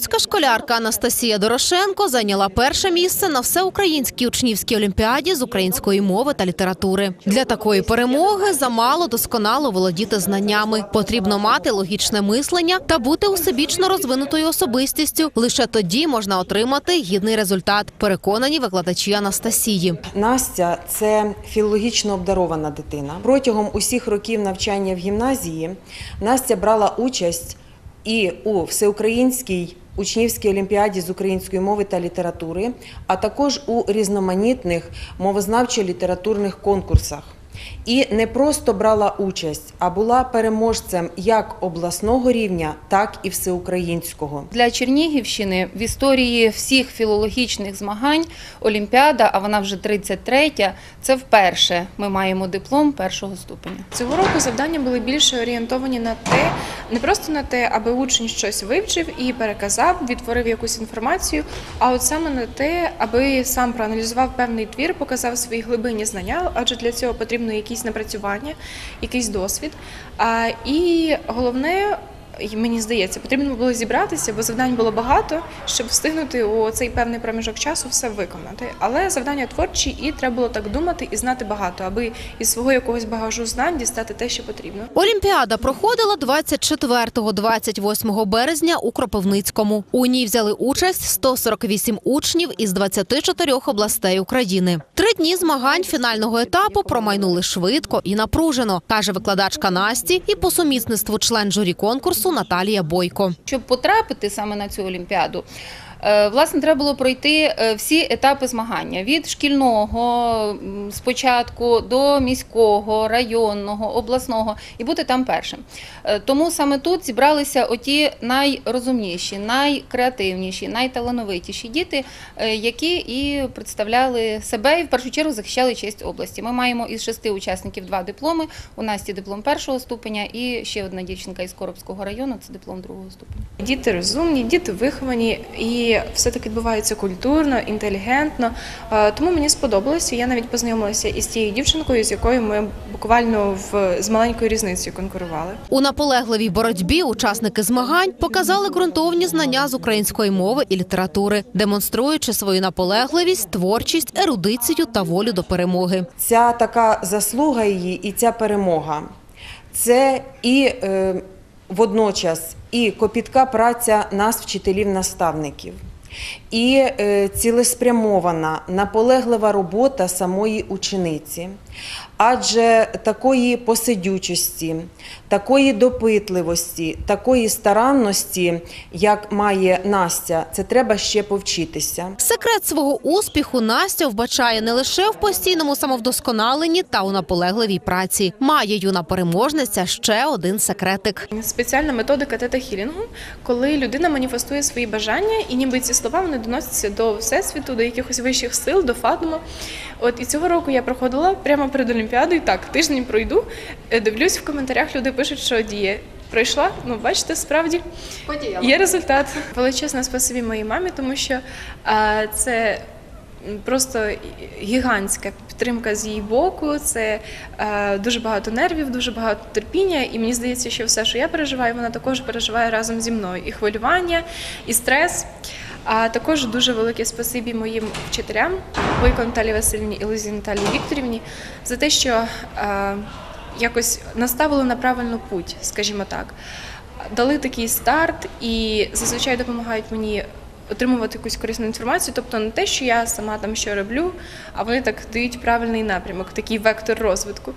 Луцька школярка Анастасія Дорошенко зайняла перше місце на всеукраїнській учнівській олімпіаді з української мови та літератури. Для такої перемоги замало досконало володіти знаннями. Потрібно мати логічне мислення та бути усебічно розвинутою особистістю. Лише тоді можна отримати гідний результат. Переконані викладачі Анастасії. Настя це філологічно обдарована дитина. Протягом усіх років навчання в гімназії Настя брала участь і у всеукраїнській учнівській олімпіаді з української мови та літератури, а також у різноманітних мовознавчо-літературних конкурсах. І не просто брала участь, а була переможцем як обласного рівня, так і всеукраїнського. Для Чернігівщини в історії всіх філологічних змагань Олімпіада, а вона вже 33-я, це вперше ми маємо диплом першого ступеня. Цього року завдання були більше орієнтовані на те, не просто на те, аби учень щось вивчив і переказав, відтворив якусь інформацію, а от саме на те, аби сам проаналізував певний твір, показав свої глибинні знання, адже для цього потрібно якісь напрацювання, якийсь досвід. І головне. І Мені здається, потрібно було зібратися, бо завдань було багато, щоб встигнути у цей певний проміжок часу все виконати. Але завдання творчі, і треба було так думати і знати багато, аби із свого якогось багажу знань дістати те, що потрібно. Олімпіада проходила 24-28 березня у Кропивницькому. У ній взяли участь 148 учнів із 24 областей України. Три дні змагань фінального етапу промайнули швидко і напружено, каже викладачка Насті і по сумісництву член журі конкурсу Наталія Бойко. Щоб потрапити саме на цю олімпіаду, власне, треба було пройти е, всі етапи змагання від шкільного спочатку до міського, районного, обласного і бути там першим. Е, Тому саме тут зібралися оті найрозумніші, найкреативніші, найталановитіші діти, е, які і представляли себе і в першу чергу захищали честь області. Ми маємо із шести учасників два дипломи. У Насті диплом першого ступеня і ще одна дівчинка із Коробського району це диплом другого ступеня. Діти розумні, діти виховані, і все так відбувається культурно, інтелігентно. Е, Тому мені сподобалося. Я навіть познайомилася із тією дівчинкою, з якою ми буквально в з маленькою різницею конкурували. У наполегливій боротьбі учасники змагань показали ґрунтовні знання з української мови і літератури, демонструючи свою наполегливість, творчість, ерудицію та волю до перемоги. Ця така заслуга її і ця перемога це і е, водночас і копітка праця нас, вчителів-наставників, і е, цілеспрямована, наполеглива робота самої учениці. Адже такої посидючості, такої допитливості, такої старанності, як має Настя, це треба ще повчитися. Секрет свого успіху Настя вбачає не лише в постійному самовдосконаленні та у наполегливій праці. Має юна переможниця ще один секретик. Спеціальна методика тета-хілінгу, коли людина маніфестує свої бажання, і ніби ці слова вони доносяться до всесвіту, до якихось вищих сил, до фатуму. От і цього року я проходила прямо перед Олімпіадою. Так, тиждень пройду. е, Дивлюсь в коментарях, люди пишуть, що діє. Пройшла, ну бачите, справді є результат. Величезне спасибі моїй мамі, тому що а, це просто гігантська підтримка з її боку. Це е, дуже багато нервів, дуже багато терпіння. І мені здається, що все, що я переживаю, вона також переживає разом зі мною. І хвилювання, і стрес. А також дуже велике спасибі моїм вчителям Бойко Наталії Васильівні і Лизі Наталії Вікторівні за те, що е, якось наставили на правильну путь, скажімо так. Дали такий старт і зазвичай допомагають мені отримувати якусь корисну інформацію, тобто не те, що я сама там що роблю, а вони так дають правильний напрямок, такий вектор розвитку.